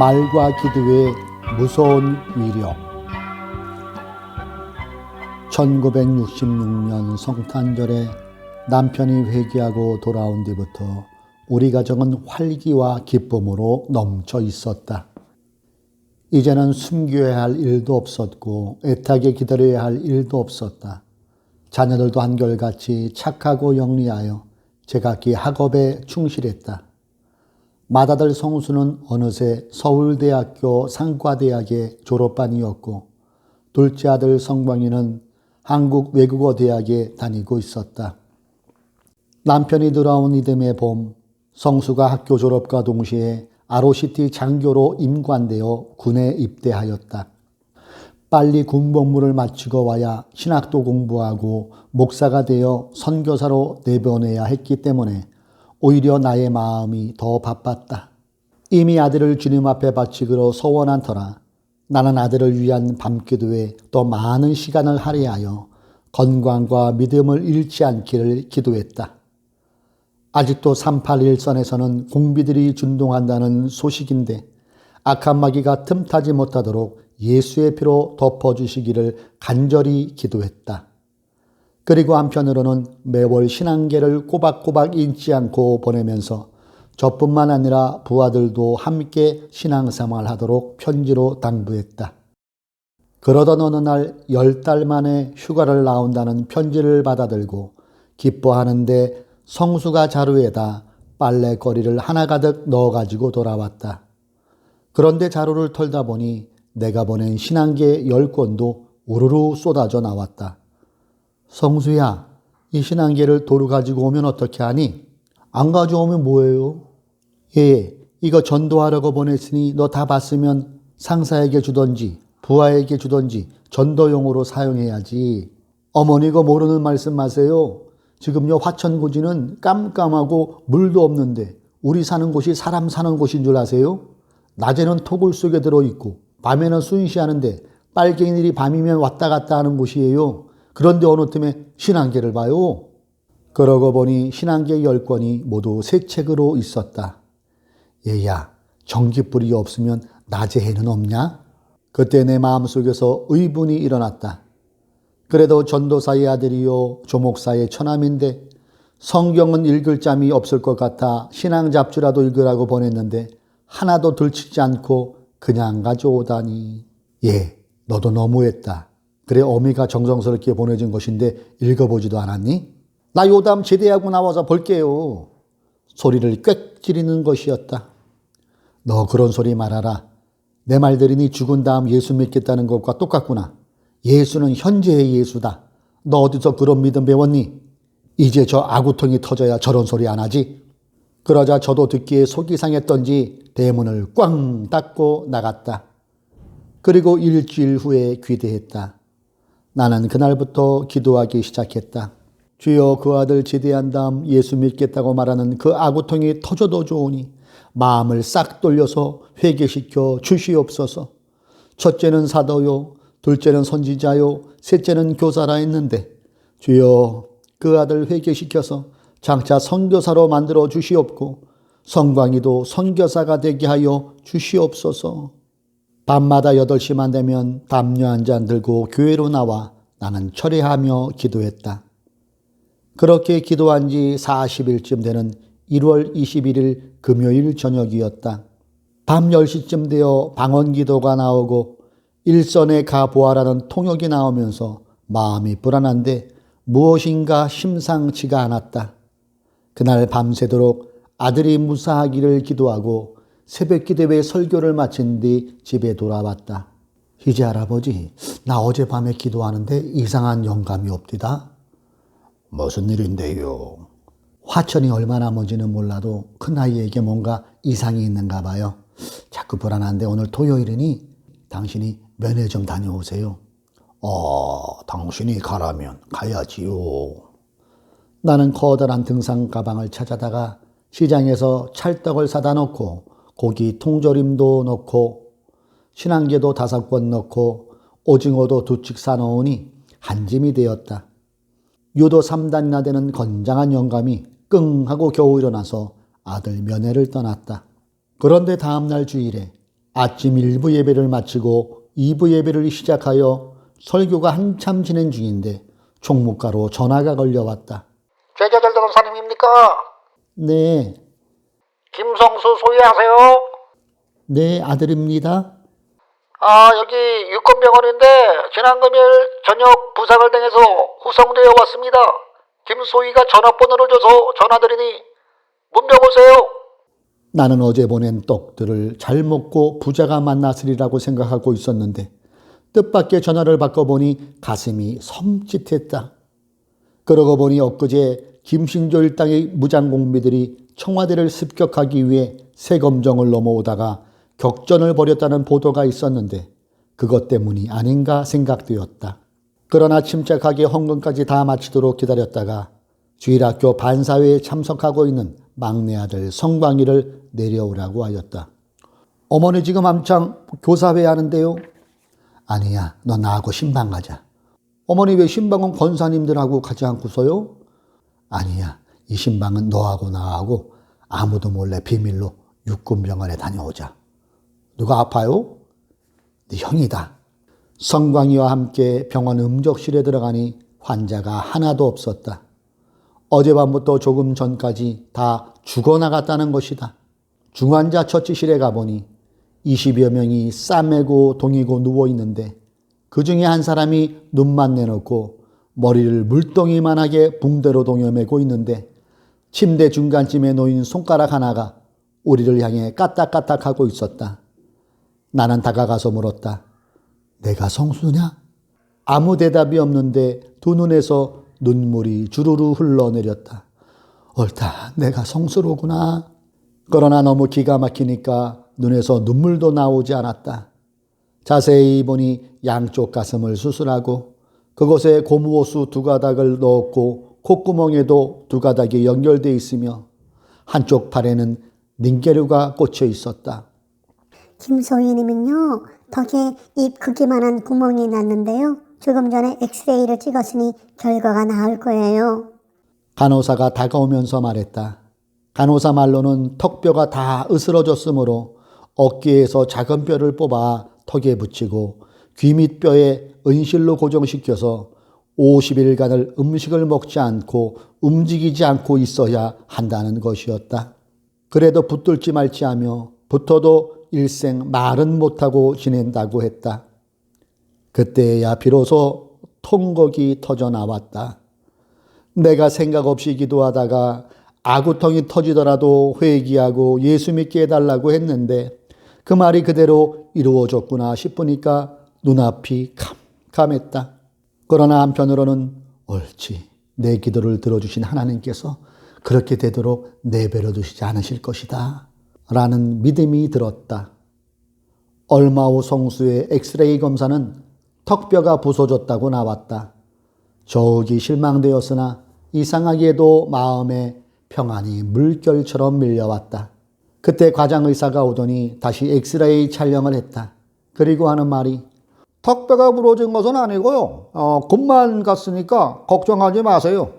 말과 기도의 무서운 위력 1966년 성탄절에 남편이 회개하고 돌아온 뒤부터 우리 가정은 활기와 기쁨으로 넘쳐 있었다. 이제는 숨겨야 할 일도 없었고 애타게 기다려야 할 일도 없었다. 자녀들도 한결같이 착하고 영리하여 제각기 학업에 충실했다. 맏아들 성수는 어느새 서울대학교 상과대학의 졸업반이었고 둘째 아들 성광이는 한국외국어대학에 다니고 있었다. 남편이 돌아온 이듬해 봄 성수가 학교 졸업과 동시에 아로시티 장교로 임관되어 군에 입대하였다. 빨리 군 복무를 마치고 와야 신학도 공부하고 목사가 되어 선교사로 내보내야 했기 때문에 오히려 나의 마음이 더 바빴다. 이미 아들을 주님 앞에 바치기로 소원한 터라 나는 아들을 위한 밤기도에 더 많은 시간을 할애하여 건강과 믿음을 잃지 않기를 기도했다. 아직도 381선에서는 공비들이 준동한다는 소식인데 악한 마귀가 틈타지 못하도록 예수의 피로 덮어주시기를 간절히 기도했다. 그리고 한편으로는 매월 신앙계를 꼬박꼬박 잊지 않고 보내면서 저뿐만 아니라 부하들도 함께 신앙생활 하도록 편지로 당부했다. 그러던 어느 날 열 달 만에 휴가를 나온다는 편지를 받아들고 기뻐하는데 성수가 자루에다 빨래거리를 하나 가득 넣어가지고 돌아왔다. 그런데 자루를 털다 보니 내가 보낸 신앙계 열 권도 우르르 쏟아져 나왔다. 성수야, 이 신앙계를 도로 가지고 오면 어떻게 하니? 안 가져오면 뭐예요? 예, 이거 전도하려고 보냈으니 너 다 봤으면 상사에게 주던지 부하에게 주던지 전도용으로 사용해야지. 어머니가 모르는 말씀 마세요. 지금요 화천고지는 깜깜하고 물도 없는데 우리 사는 곳이 사람 사는 곳인 줄 아세요? 낮에는 토굴 속에 들어있고 밤에는 순시하는데 빨갱이들이 밤이면 왔다 갔다 하는 곳이에요. 그런데 어느 틈에 신앙계를 봐요. 그러고 보니 신앙계 열 권이 모두 새 책으로 있었다. 얘야, 전기불이 없으면 낮에 해는 없냐? 그때 내 마음속에서 의분이 일어났다. 그래도 전도사의 아들이요, 조목사의 처남인데 성경은 읽을 잠이 없을 것 같아 신앙 잡주라도 읽으라고 보냈는데 하나도 들치지 않고 그냥 가져오다니. 예, 너도 너무했다. 그래 어미가 정성스럽게 보내준 것인데 읽어보지도 않았니? 나 요담 제대하고 나와서 볼게요. 소리를 꽥 지르는 것이었다. 너 그런 소리 말아라. 내 말들이니 죽은 다음 예수 믿겠다는 것과 똑같구나. 예수는 현재의 예수다. 너 어디서 그런 믿음 배웠니? 이제 저 아구통이 터져야 저런 소리 안 하지? 그러자 저도 듣기에 속이 상했던지 대문을 꽝 닫고 나갔다. 그리고 일주일 후에 귀대했다. 나는 그날부터 기도하기 시작했다. 주여 그 아들 제대한 다음 예수 믿겠다고 말하는 그 아구통이 터져도 좋으니 마음을 싹 돌려서 회개시켜 주시옵소서. 첫째는 사도요, 둘째는 선지자요, 셋째는 교사라 했는데 주여 그 아들 회개시켜서 장차 선교사로 만들어 주시옵고 성광이도 선교사가 되게 하여 주시옵소서. 밤마다 8시만 되면 담요 한 잔 들고 교회로 나와 나는 철회하며 기도했다. 그렇게 기도한 지 40일쯤 되는 1월 21일 금요일 저녁이었다. 밤 10시쯤 되어 방언 기도가 나오고 일선에 가보아라는 통역이 나오면서 마음이 불안한데 무엇인가 심상치가 않았다. 그날 밤새도록 아들이 무사하기를 기도하고 새벽 기대회 설교를 마친 뒤 집에 돌아왔다. 희재 할아버지, 나 어젯밤에 기도하는데 이상한 영감이 없디다. 무슨 일인데요? 화천이 얼마나 먼지는 몰라도 큰아이에게 뭔가 이상이 있는가 봐요. 자꾸 불안한데 오늘 토요일이니 당신이 면회 좀 다녀오세요. 어, 당신이 가라면 가야지요. 나는 커다란 등산 가방을 찾아다가 시장에서 찰떡을 사다 놓고 고기 통조림도 넣고 신앙계도 다섯 권 넣고 오징어도 두 칙 사놓으니 한 짐이 되었다. 유도 3단이나 되는 건장한 영감이 끙 하고 겨우 일어나서 아들 면회를 떠났다. 그런데 다음날 주일에 아침 1부 예배를 마치고 2부 예배를 시작하여 설교가 한참 진행 중인데 총무과로 전화가 걸려왔다. 제자들 변호사님입니까? 네, 김성수 소유하세요? 네 아들입니다. 아 여기 육건병원인데 지난 금요일 저녁 부상을 당해서 후성되어 왔습니다. 김소희가 전화번호를 줘서 전화드리니 문병 오세요. 나는 어제 보낸 떡들을 잘 먹고 부자가 만났으리라고 생각하고 있었는데 뜻밖의 전화를 바꿔보니 가슴이 섬찟했다. 그러고 보니 엊그제 김신조 일당의 무장공비들이 청와대를 습격하기 위해 세검정을 넘어오다가 격전을 벌였다는 보도가 있었는데 그것 때문이 아닌가 생각되었다. 그러나 침착하게 헌금까지 다 마치도록 기다렸다가 주일학교 반사회에 참석하고 있는 막내 아들 성광이를 내려오라고 하였다. 어머니 지금 한창 교사회 하는데요. 아니야, 너 나하고 신방 가자. 어머니 왜 신방은 권사님들하고 가지 않고서요? 아니야, 이 신방은 너하고 나하고 아무도 몰래 비밀로 육군병원에 다녀오자. 누가 아파요? 네 형이다. 성광이와 함께 병원 음적실에 들어가니 환자가 하나도 없었다. 어젯밤부터 조금 전까지 다 죽어나갔다는 것이다. 중환자 처치실에 가보니 20여 명이 싸매고 동이고 누워 있는데 그 중에 한 사람이 눈만 내놓고 머리를 물동이만하게 붕대로 동여매고 있는데 침대 중간쯤에 놓인 손가락 하나가 우리를 향해 까딱까딱 하고 있었다. 나는 다가가서 물었다. 내가 성수냐? 아무 대답이 없는데 두 눈에서 눈물이 주르르 흘러내렸다. 옳다. 내가 성수로구나. 그러나 너무 기가 막히니까 눈에서 눈물도 나오지 않았다. 자세히 보니 양쪽 가슴을 수술하고 그곳에 고무호수 두 가닥을 넣었고 콧구멍에도 두 가닥이 연결되어 있으며 한쪽 팔에는 닌게루가 꽂혀 있었다. 김소희님은요, 덕에 입 크기만한 구멍이 났는데요. 조금 전에 엑스레이를 찍었으니 결과가 나올 거예요. 간호사가 다가오면서 말했다. 간호사 말로는 턱뼈가 다 으스러졌으므로 어깨에서 작은 뼈를 뽑아 턱에 붙이고 귀 밑 뼈에 은실로 고정시켜서 50일간을 음식을 먹지 않고 움직이지 않고 있어야 한다는 것이었다. 그래도 붙들지 말지 하며 붙어도 일생 말은 못하고 지낸다고 했다. 그때야 비로소 통곡이 터져 나왔다. 내가 생각 없이 기도하다가 아구통이 터지더라도 회개하고 예수 믿게 해달라고 했는데 그 말이 그대로 이루어졌구나 싶으니까 눈앞이 캄캄했다. 그러나 한편으로는 옳지. 내 기도를 들어주신 하나님께서 그렇게 되도록 내버려 두시지 않으실 것이다. 라는 믿음이 들었다. 얼마 후 성수의 엑스레이 검사는 턱뼈가 부서졌다고 나왔다. 저기 실망되었으나 이상하게도 마음에 평안이 물결처럼 밀려왔다. 그때 과장 의사가 오더니 다시 엑스레이 촬영을 했다. 그리고 하는 말이 턱뼈가 부러진 것은 아니고요. 어, 굽만 갔으니까 걱정하지 마세요.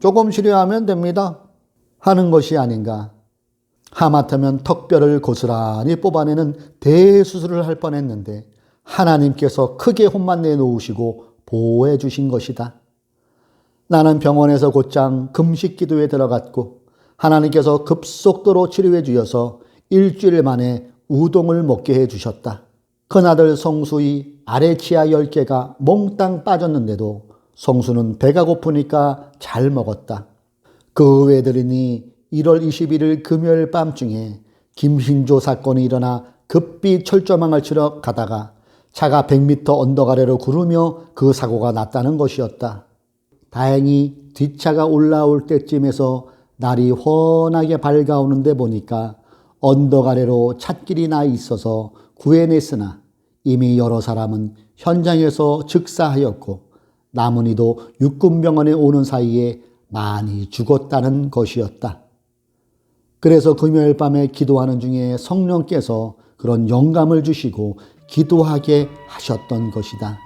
조금 치료하면 됩니다. 하는 것이 아닌가. 하마터면 턱뼈를 고스란히 뽑아내는 대수술을 할 뻔했는데 하나님께서 크게 혼만 내놓으시고 보호해 주신 것이다. 나는 병원에서 곧장 금식 기도에 들어갔고 하나님께서 급속도로 치료해 주셔서 일주일 만에 우동을 먹게 해 주셨다. 큰아들 성수의 아래 치아 10개가 몽땅 빠졌는데도 성수는 배가 고프니까 잘 먹었다. 그 외들이니 1월 21일 금요일 밤중에 김신조 사건이 일어나 급비 철조망을 치러 가다가 차가 100m 언덕 아래로 구르며 그 사고가 났다는 것이었다. 다행히 뒷차가 올라올 때쯤에서 날이 훤하게 밝아오는데 보니까 언덕 아래로 찻길이 나 있어서 구해냈으나 이미 여러 사람은 현장에서 즉사하였고 남은 이도 육군병원에 오는 사이에 많이 죽었다는 것이었다. 그래서 금요일 밤에 기도하는 중에 성령께서 그런 영감을 주시고 기도하게 하셨던 것이다.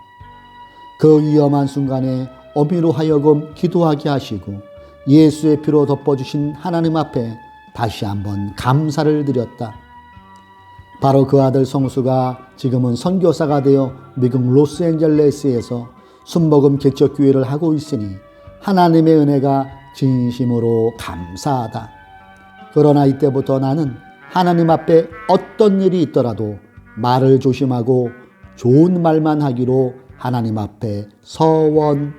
그 위험한 순간에 어미로 하여금 기도하게 하시고 예수의 피로 덮어주신 하나님 앞에 다시 한번 감사를 드렸다. 바로 그 아들 성수가 지금은 선교사가 되어 미국 로스앤젤레스에서 순복음 개척교회를 하고 있으니 하나님의 은혜가 진심으로 감사하다. 그러나 이때부터 나는 하나님 앞에 어떤 일이 있더라도 말을 조심하고 좋은 말만 하기로 하나님 앞에 서원하였다.